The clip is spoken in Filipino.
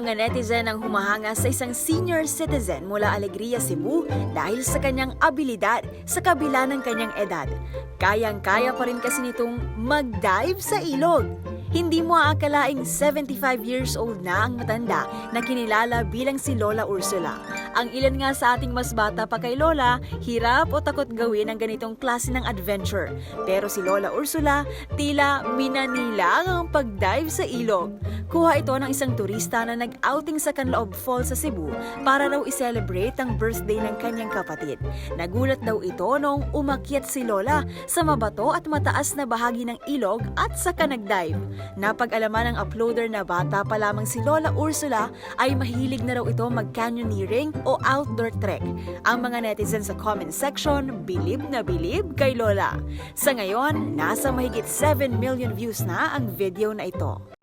Mga netizen ang humahanga sa isang senior citizen mula Alegria, Cebu dahil sa kanyang abilidad sa kabila ng kanyang edad. Kayang-kaya pa rin kasi nitong mag-dive sa ilog. Hindi mo aakalaing 75 years old na ang matanda na kinilala bilang si Lola Ursula. Ang ilan nga sa ating mas bata pa kay Lola, hirap o takot gawin ang ganitong klase ng adventure. Pero si Lola Ursula, tila minanila ang pag-dive sa ilog. Kuha ito ng isang turista na nag-outing sa Canlaob Falls sa Cebu para raw i-celebrate ang birthday ng kanyang kapatid. Nagulat daw ito noong umakyat si Lola sa mabato at mataas na bahagi ng ilog at saka nag-dive. Napag-alaman ng uploader na bata pa lamang si Lola Ursula ay mahilig na raw ito mag-canyoneering o outdoor trek. Ang mga netizens sa comment section, bilib na bilib kay Lola. Sa ngayon, nasa mahigit 7 million views na ang video na ito.